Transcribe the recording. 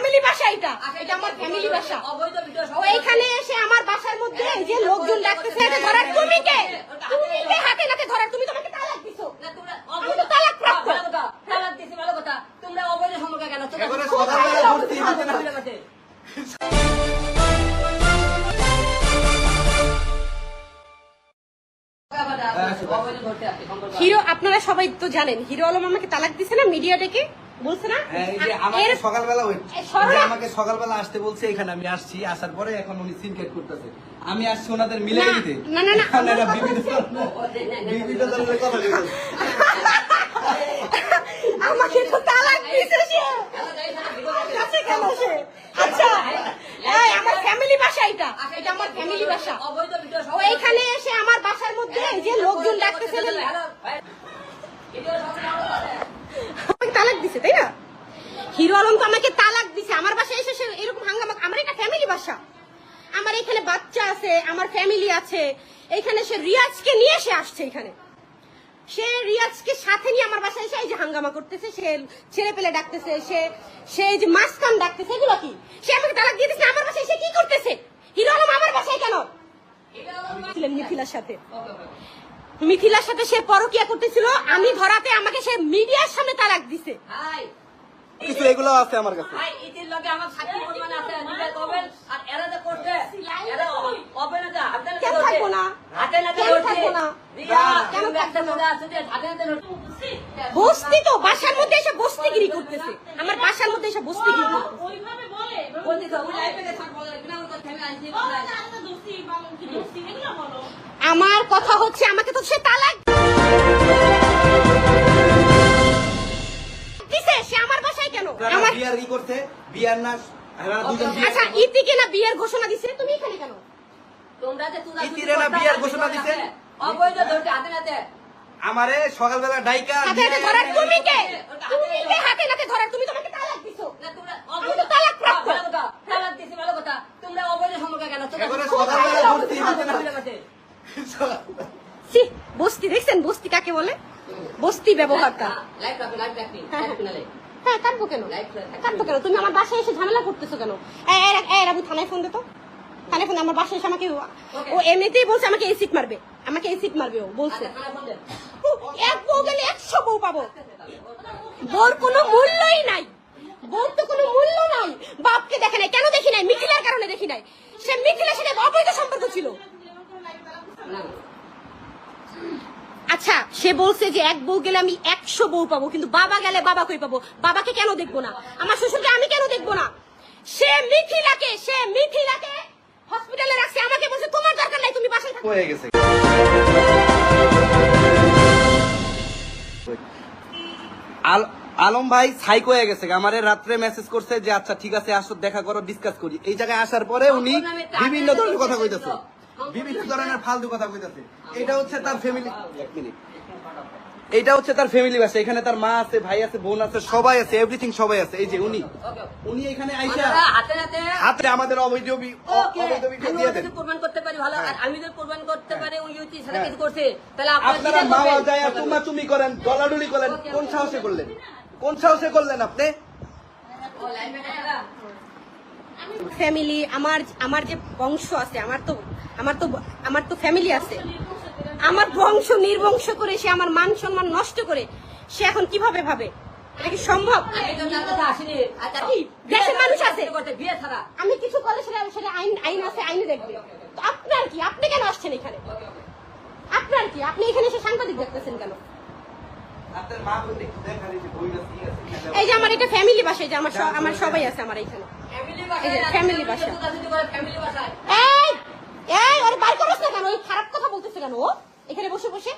Family বাসা এটা। এটা আমার ফ্যামিলি বাসা এইখানে এসে আমার বাসার মধ্যে যে লোকজন ডাকতেছে ধরার তুমি কে? তুমি কে হাতে ধরার? তুমি তোমাকে তালাক দিছো। তালাক তালাক দিছি ভালো কথা। তোমরা অবৈধ কেন? হিরো আপনারা সবাই তো জানেন হিরো আলম আমাকে তালাক দিছে না মিডিয়া ডেকে? বলছে না? হ্যাঁ, এই যে আমাকে সকালবেলা আমাকে আসতে বলছে এখানে আমি আসছি আসার পরে এখন উনি সিনকেট করতেছে। আমি আসছি ওনাদের মিলে দিতে। না, না, না। বিভিন্ন বিভিন্ন ধরনের কথা বলছে। আমাকে তো তালাক দিছে সে। কাছে কেন সে? আচ্ছা এই আমার ফ্যামিলি বাসা এটা। এটা আমার ফ্যামিলি বাসা। ও এইখানে এসে আমার বাসার মধ্যে এই যে লোকজন ডাকতেছে যে আমাকে তালাক দিছে তাই না হিরো আলম তো আমাকে তালাক দিছে। আমার বাসায় এসে সে এরকম হাঙ্গামা আমার এটা ফ্যামিলি বাসা। আমার এখানে বাচ্চা আছে, আমার ফ্যামিলি আছে। এখানে সে রিয়াজকে নিয়ে সে আসছে এখানে। সে রিয়াজকে সাথে নিয়ে আমার বাসায় এসে এই যে হাঙ্গামা করতেছে, সে ছেলে পেলে ডাকতেছে, সে সে যে মাসকাম ডাকতেছে, এগুলো কি? সে আমাকে তালাক দিয়ে দিচ্ছে আমার বাসায় সে কি করতেছে? হিরো আলম আমার বাসায় কেন? মিথিলার সাথে। মিথিলার সাথে সে পরকিয়া করতেছিল, আমি ধরাতে আমাকে সে মিডিয়ার সামনে তালাক দিছে। কিছু এগুলো আছে আমার কাছে। কেন থাকব না? কেন থাকব না? কেন থাকব না? বস্তি তো বাসার মধ্যে এসে বস্তিগিরি করতেছে। আমার বাসার মধ্যে এসে বস্তিগিরি করতেছে। ওইভাবে বলে দোষী বা কি দোষী? এগুলো বলো। আমার কথা হচ্ছে আমাকে তো সে তালাক বিয়ার না আচ্ছা ইতিকে না বিয়ের ঘোষণা দিছে তুমি এখানে কেন? ইতিরে না বিয়ার ঘোষণা দিছে? অবৈধ ধরতে হাতে নাতে। আমারে সকালবেলা ডাইকা হাতে হাতে ধরার তুমি কে? তুমি কে হাতে নাতে ধরার? তুমি তোমাকে তালাক দিছো। আমি তো তালাক প্রাপ্ত। এবারে সকালবেলা ভর্তি হতে না। ছি, বস্তি দেখছেন বস্তি কাকে বলে? বস্তি ব্যবহারটা হ্যাঁ কাটবো কেন? কাটবো কেন? তুমি আমার বাসায় এসে ঝামেলা করতেছো কেন? রাবু থানায় ফোন দে তো। থানায় ফোন আমার বাসায় এসে আমাকে ও এমনিতেই বলছে আমাকে এসিড মারবে। আমাকে এসিড মারবে ও বলছে। এক বউ গেলে একশো বউ পাবো। বউর কোনো মূল্যই নাই। বউর তো কোনো মূল্য নাই। বাপকে দেখে নাই কেন দেখি নাই? মিথিলার কারণে দেখি নাই। সে মিথিলার সাথে অবৈধ সম্পর্ক ছিল। আচ্ছা সে বলছে যে এক বউ গেলে আমি একশো বউ পাবো কিন্তু বাবা গেলে বাবা কই পাবো? বাবাকে কেন দেখব না? আমার শ্বশুরকে আমি কেন দেখব না? সে মিথিলাকে সে মিথিলাকে হসপিটালে রাখছে আমাকে বলছে তোমার দরকার নাই তুমি বাসায় থাকো। হয়ে গেছে। আল- আলম ভাই সাইক হয়ে গেছে আমারে রাত্রে মেসেজ করছে যে আচ্ছা ঠিক আছে আসো দেখা করো ডিসকাস করি। এই জায়গায় আসার পরে উনি বিভিন্ন ধরনের কথা কইতেছে। বিভিন্ন ধরনের ফালতু কথা কইতেছে। এটা হচ্ছে তার ফ্যামিলি এক মিনিট। এটা হচ্ছে তার ফ্যামিলি বাসা। এখানে তার মা আছে ভাই আছে বোন আছে সবাই আছে এভরিথিং সবাই আছে। এই যে উনি। উনি এখানে আইসা হাতে নাতে হাতে আমাদের অবৈধ অবৈধ ভিডিও দিয়ে দেন। প্রমাণ করতে পারি ভালো। আর আমি যদি প্রমাণ করতে পারি ওই ইউটি হ্যাঁ। কিছু করছে তাহলে আপনারা মাওয়া যায় আর তোমরা চুমি করেন ডলাডুলি করেন কোন সাহসে করলেন? কোন সাহসে করলেন আপনি। ফ্যামিলি আমার আমার যে বংশ আছে আমার তো আমার তো আমার তো ফ্যামিলি আছে। আমার বংশ নির্বংশ করে সে আমার মান সম্মান নষ্ট করে সে এখন কীভাবে ভাবে? এটা কি সম্ভব। আচ্ছা? দেশের মানুষ আছে। আমি কিছু করলে সেটা সেটা আইন আইন আছে আইনে দেখবে। তো আপনার কি? আপনি কেন আসছেন এখানে? আপনার কি? আপনি এখানে এসে সাংবাদিক দেখতেছেন কেন? এই যে বইটা কি আছে। এই যে আমার এটা ফ্যামিলি বাসা এই যে আমার আমার সবাই আছে আমার এখানে। এই বাসা। ওর বাইর করছ না কেন? ওই খারাপ কথা বলতেছে কেন ও? এখানে বসে বসে।